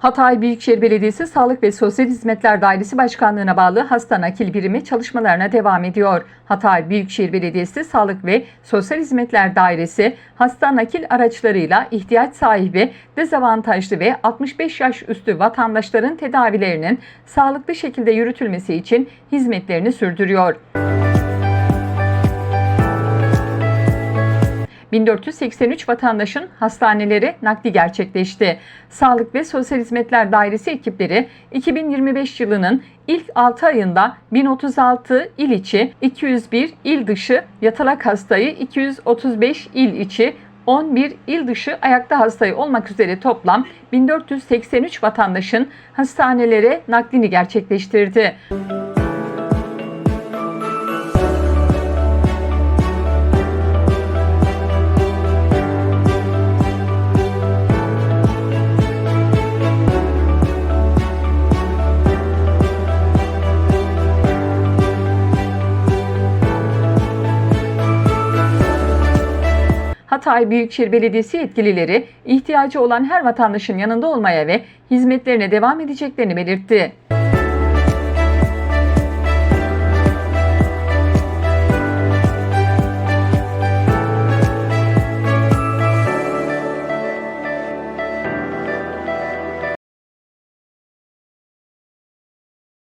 Hatay Büyükşehir Belediyesi Sağlık ve Sosyal Hizmetler Dairesi Başkanlığı'na bağlı hasta nakil birimi çalışmalarına devam ediyor. Hatay Büyükşehir Belediyesi Sağlık ve Sosyal Hizmetler Dairesi hasta nakil araçlarıyla ihtiyaç sahibi, dezavantajlı ve 65 yaş üstü vatandaşların tedavilerinin sağlıklı şekilde yürütülmesi için hizmetlerini sürdürüyor. 1483 vatandaşın hastanelere nakli gerçekleşti. Sağlık ve Sosyal Hizmetler Dairesi ekipleri 2025 yılının ilk 6 ayında 1036 il içi, 201 il dışı yatalak hastayı, 235 il içi, 11 il dışı ayakta hastayı olmak üzere toplam 1483 vatandaşın hastanelere naklini gerçekleştirdi. Hatay Büyükşehir Belediyesi yetkilileri ihtiyacı olan her vatandaşın yanında olmaya ve hizmetlerine devam edeceklerini belirtti.